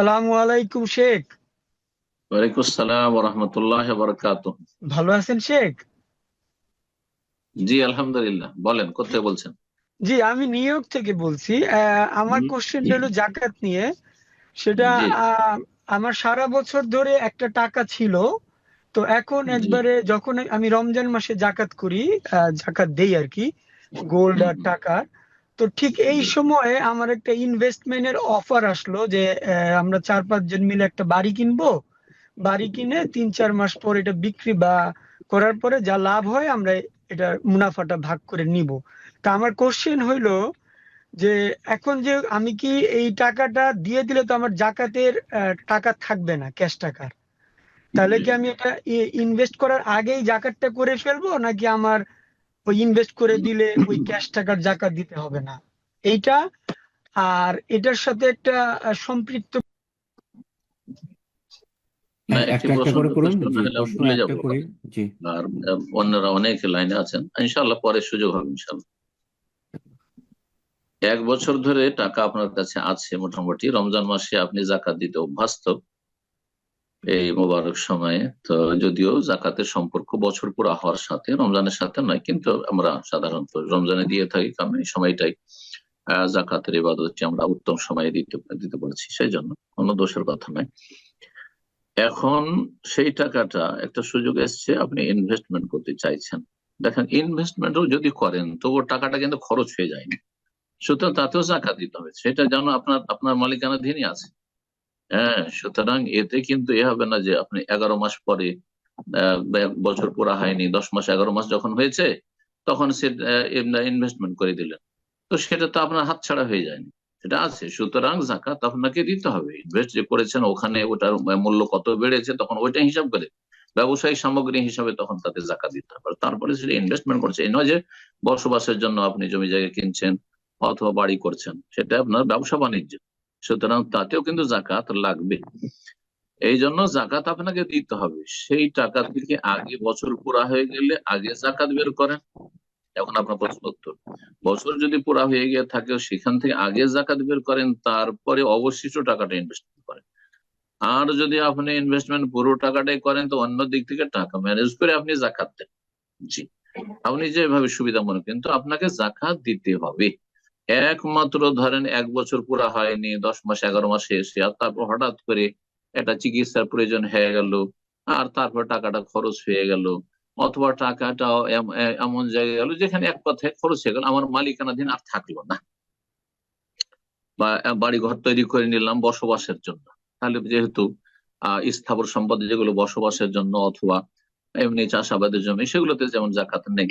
আসসালামু আলাইকুম শেখ। ওয়ালাইকুম আসসালাম রহমতুল্লাহ বরকাত ভালো আছেন শেখ? জি আলহামদুলিল্লাহ। বলেন কোথায় বলছেন? জি আমি নিউ ইয়র্ক থেকে বলছি। আমার কোশ্চেন হলো জাকাত নিয়ে। সেটা আমার সারা বছর ধরে একটা টাকা ছিল। তো এখন একবারে যখন আমি রমজান মাসে জাকাত করি জাকাত দেই আর কি গোল্ড আর। টাকার তো ঠিক এই সময়ে আমার একটা ইনভেস্টমেন্টের অফার আসলো যে আমরা চার পাঁচজন মিলে একটা বাড়ি কিনবো। বাড়ি কিনে তিন চার মাস পর এটা বিক্রি বা করার পরে যা লাভ হয় আমরা এটা মুনাফাটা ভাগ করে নিব। তা আমার কোশ্চেন হইল যে এখন যে আমি কি এই টাকাটা দিয়ে দিলে তো আমার জাকাতের টাকা থাকবে না ক্যাশ টাকার? তাহলে কি আমি এটা ইনভেস্ট করার আগেই জাকাতটা করে ফেলব নাকি আমার ওই ইনভেস্ট করে দিলে ওই ক্যাশ টাকার জাকাত দিতে হবে না। এইটা আর এটার সাথে একটা সম্পৃক্ত আর অন্যরা অনেক লাইনে আছেন। ইনশাআল্লাহ পরে সুযোগ হবে ইনশাআল্লাহ। এক বছর ধরে টাকা আপনার কাছে আছে মোটামুটি। রমজান মাসে আপনি জাকাত দিতে অভ্যস্ত। এই মোবারক সময়ে। তো যদিও জাকাতের সম্পর্ক বছর পুরা হওয়ার সাথে, রমজানের সাথে নয়, কিন্তু আমরা সাধারণত রমজানে দিয়ে থাকি কারণ এই সময়টাই জাকাতের ইবাদতটি আমরা উত্তম সময়ে দিতে দিতে পারছি সেই জন্য কোনো দোষের কথা নয়। এখন সেই টাকাটা একটা সুযোগ এসছে, আপনি ইনভেস্টমেন্ট করতে চাইছেন। দেখেন ইনভেস্টমেন্টও যদি করেন, তো তবু টাকাটা কিন্তু খরচ হয়ে যায়নি। সুতরাং তাতেও জাকাত দিতে হবে। সেটা যেন আপনার আপনার মালিকানাধীনই আছে। হ্যাঁ সুতরাং এতে কিন্তু এ হবে না যে আপনি এগারো মাস পরে বছর পুরা হয়নি, দশ মাস এগারো মাস যখন হয়েছে, তখন সে ইনভেস্টমেন্ট করে দিলেন। তো সেটা তো আপনার হাতছাড়া হয়ে যায়নি। সেটা আছে। সুতরাং জাকাত আপনাকে দিতে হবে। ইনভেস্ট যে করেছেন ওখানে ওটার মূল্য কত বেড়েছে, তখন ওইটা হিসাব করে ব্যবসায়িক সামগ্রী হিসাবে তখন তাতে জাকাত দিতে হবে। তারপরে সেটা ইনভেস্টমেন্ট করছে। এই নয় যে বসবাসের জন্য আপনি জমি জায়গা কিনছেন অথবা বাড়ি করছেন, সেটা আপনার ব্যবসা বাণিজ্য সুতরাং তাতেও কিন্তু জাকাত লাগবে। এই জন্য জাকাত আপনাকে দিতে হবে। সেই টাকা থেকে আগে বছর পুরা হয়ে গেলে আগে জাকাত বের করেন। এখন আপনার প্রশ্ন উত্তর। বছর যদি পুরা হয়ে গিয়ে থাকে, সেখান থেকে আগে জাকাত বের করেন, তারপরে অবশিষ্ট টাকাটা ইনভেস্টমেন্ট করেন। আর যদি আপনি ইনভেস্টমেন্ট পুরো টাকাটাই করেন, তো অন্য দিক থেকে টাকা ম্যানেজ করে আপনি জাকাত দেন। জি। আপনি যেভাবে সুবিধা মনে কিন্তু আপনাকে জাকাত দিতে হবে। একমাত্র ধরেন এক বছর পুরা হয়নি, দশ মাস, এগারো মাস এসে আর তারপর হঠাৎ করে একটা চিকিৎসার প্রয়োজন হয়ে গেল, আর তারপর টাকাটা খরচ হয়ে গেল, অথবা টাকাটা এমন জায়গায় গেল যেখানে এক কথায় খরচ হয়ে গেল, আমার মালিকানাধীন আর থাকল না। বা বাড়ি ঘর তৈরি করে নিলাম বসবাসের জন্য। তাহলে যেহেতু আহ স্থাবর সম্পদ যেগুলো বসবাসের জন্য অথবা এমনি চাষাবাদের জন্য, সেগুলোতে যেমন জাকাত নেই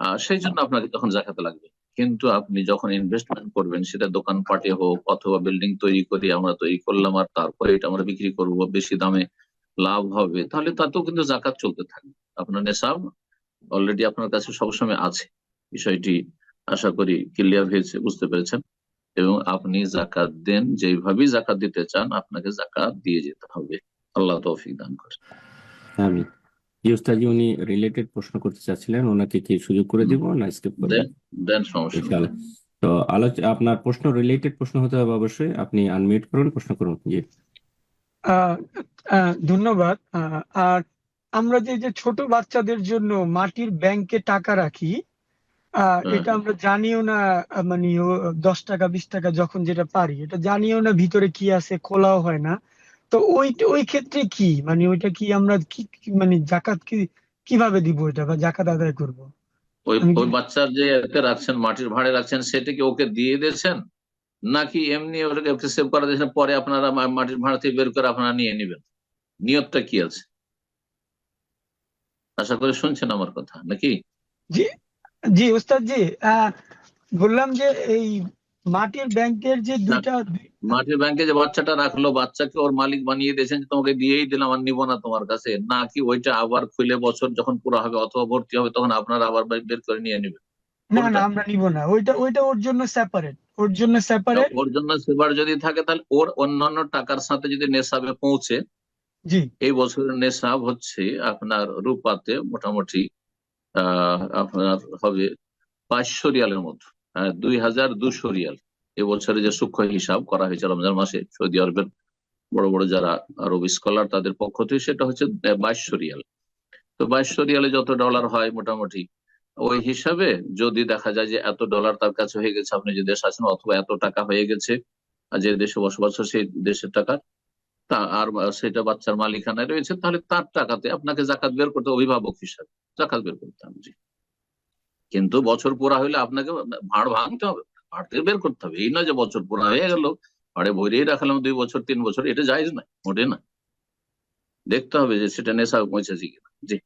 আহ সেই জন্য আপনাকে তখন জাকাত লাগবে। কিন্তু আপনি যখন ইনভেস্টমেন্ট করবেন, সেটা দোকান দোকানপাটে হোক অথবা বিল্ডিং তৈরি করে আমরা তৈরি করলাম আর তারপরে এটা আমরা বিক্রি করব, বেশি দামে লাভ হবে, তাহলে তাতেও কিন্তু জাকাত চলতে থাকবে। আপনার নেশাব অলরেডি আপনার কাছে সবসময় আছে। বিষয়টি আশা করি ক্লিয়ার হয়েছে, বুঝতে পেরেছেন। এবং আপনি জাকাত দেন যেভাবেই জাকাত দিতে চান, আপনাকে জাকাত দিয়ে যেতে হবে। আল্লাহ তৌফিক দান করে আমি উনি রিলেটেড প্রশ্ন করতে চাচ্ছিলেন ওনাকে কি সুযোগ করে দিব না স্কিপ করব? দেন দেন সমস্যা নেই। তো আলোচ আপনার প্রশ্ন রিলেটেড প্রশ্ন হতে হবে অবশ্যই আপনি আনমিউট করুন প্রশ্ন করুন। জি। আহ, আহ, ধন্যবাদ। আহ, আর আমরা যে যে ছোট বাচ্চাদের জন্য মাটির ব্যাংকে টাকা রাখি আহ, এটা আমরা জানিও না মানে ও দশ টাকা বিশ টাকা যখন যেটা পারি এটা জানিও না ভিতরে কি আছে খোলাও হয় না। তো ওই ওই ক্ষেত্রে কি? মানে ওইটা কি আমরা কি মানে জাকাত কি কীভাবে দিব এটা বা জাকাত আদায় করব? ওই ওই বাচ্চার যে এতে রাখছেন মাটির ভাড়ে রাখছেন সেটা কি ওকে দিয়ে দিয়েছেন? নাকি এমনি ওটাকে ওকে সেভ করে দিয়েছেন পরে আপনারা মাটির ভাড়া থেকে বের করে আপনারা নিয়ে নেবেন? নিয়তটা কি আছে? আশা করি শুনছেন আমার কথা নাকি? জি জি ওস্তাদ জি বললাম যে এই মাটির ব্যাংকের যে দুইটা মাটির ব্যাংকে যে বাচ্চাটা রাখল বাচ্চাকে ওর মালিক বানিয়ে দিয়েছেন যে তোমাকে দিয়েই দিলাম আর নিবো না তোমার কাছে। নাকি ওইটা আবার খুলে বছর যখন পুরো হবে অথবা ভর্তি হবে তখন আপনারা আবার বের বের করে নিয়ে নেবেন। না না আমরা নিব না। ওইটা ওইটা ওর জন্য সেপারেট ওর জন্য সেপারেট ওর জন্য সেবার যদি থাকে তাহলে ওর অন্যান্য টাকার সাথে যদি নেশাবে পৌঁছে জি। এই বছরের নেশাব হচ্ছে আপনার রূপাতে মোটামুটি আহ আপনার হবে পাঁচশো রিয়ালের মতো। দুই হাজার দুশো রিয়াল। এবছরে যে সূক্ষ্ম হিসাব করা হয়েছে রমজান মাসে, সৌদি আরবের বড় বড় যারা আরব স্কলার, তাদের পক্ষ থেকে সেটা হচ্ছে বাইশশো রিয়াল। তো বাইশশো রিয়ালে যত ডলার হয় মোটামুটি, ওই হিসাবে যদি দেখা যায় যে এত ডলার তার কাছে হয়ে গেছে, আপনি যে দেশ আছেন, অথবা এত টাকা হয়ে গেছে যে দেশে বসবাস সেই দেশের টাকা, তা আর সেটা বাচ্চার মালিকানায় রয়েছে, তাহলে তার টাকাতে আপনাকে জাকাত বের করতে অভিভাবক হিসাবে। জাকাত বের করতে হবে কিন্তু বছর পুরা হইলে আপনাকে ভাড় ভাঙতে হবে, ভাড় থেকে বের করতে হবে। এই নয় যে বছর পুরা হয়ে গেল, ভাড়ে ভরিয়ে রাখলাম দুই বছর, তিন বছর, এটা জায়জ না মোটে না দেখতে হবে যে সেটা নেশা পৌঁছেছে কিনা। জি।